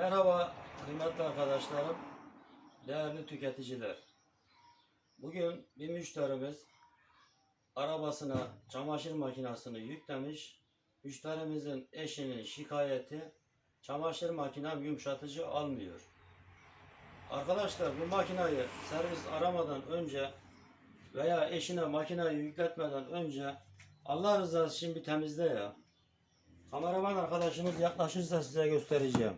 Merhaba kıymetli arkadaşlarım, değerli tüketiciler. Bugün bir müşterimiz arabasına çamaşır makinesini yüklemiş. Müşterimizin eşinin şikayeti çamaşır makinem yumuşatıcı almıyor. Arkadaşlar bu makinayı servis aramadan önce veya eşine makinayı yükletmeden önce Allah rızası için bir temizle ya. Kameraman arkadaşımız yaklaşırsa size göstereceğim.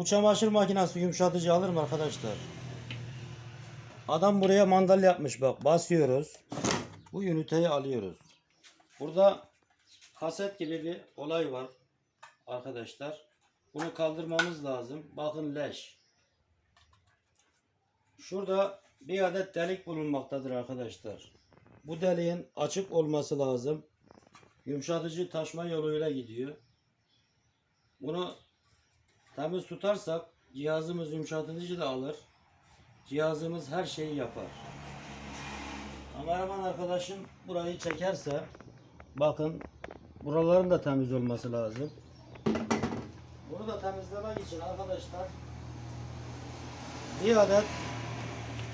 Bu çamaşır makinesi yumuşatıcı alır mı arkadaşlar? Adam buraya mandal yapmış bak. Basıyoruz. Bu üniteyi alıyoruz. Burada kaset gibi bir olay var arkadaşlar. Bunu kaldırmamız lazım. Bakın leş. Şurada bir adet delik bulunmaktadır arkadaşlar. Bu deliğin açık olması lazım. Yumuşatıcı taşma yoluyla gidiyor. Bunu temiz tutarsak cihazımız yumuşatıcı da alır. Cihazımız her şeyi yapar. Kameraman arkadaşım burayı çekerse bakın buraların da temiz olması lazım. Bunu da temizlemek için arkadaşlar bir adet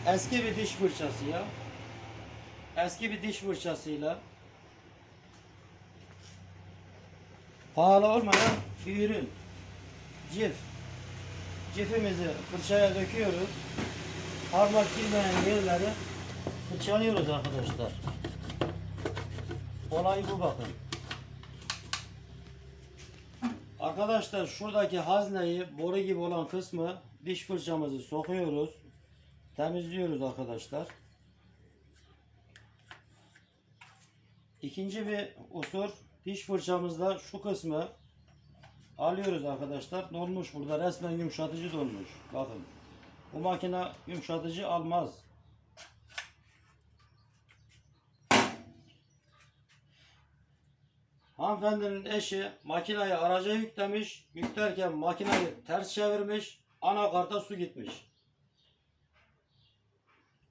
eski bir diş fırçası ya eski bir diş fırçasıyla pahalı olmayan bir ürün cif. Cifimizi fırçaya döküyoruz. Parmak girmeyen yerleri fırçalıyoruz arkadaşlar. Olay bu bakın. Arkadaşlar şuradaki hazneyi boru gibi olan kısmı diş fırçamızı sokuyoruz. Temizliyoruz arkadaşlar. İkinci bir usul diş fırçamızda şu kısmı alıyoruz arkadaşlar. Dolmuş burada resmen yumuşatıcı dolmuş. Bakın. Bu makine yumuşatıcı almaz. Hanımefendinin eşi makinayı araca yüklemiş. Yüklerken makinayı ters çevirmiş. Anakarta su gitmiş.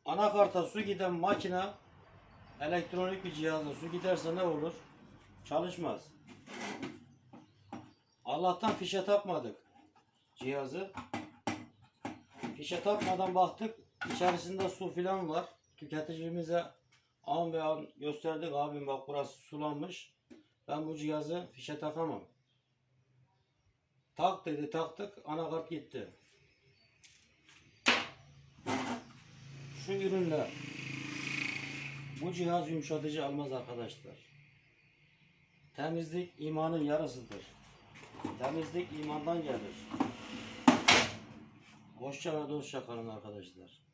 Anakarta su giden makine elektronik bir cihazla su giderse ne olur? Çalışmaz. Allah'tan fişe takmadık cihazı. Fişe takmadan baktık içerisinde su filan var. Tüketicimize an be an gösterdik abim bak burası sulanmış. Ben bu cihazı fişe takamam. Tak dedi taktık anakart gitti. Şu ürünle bu cihaz yumuşatıcı almaz arkadaşlar. Temizlik imanın yarısıdır. Temizlik imandan gelir. Hoşça ve dostça kalın arkadaşlar.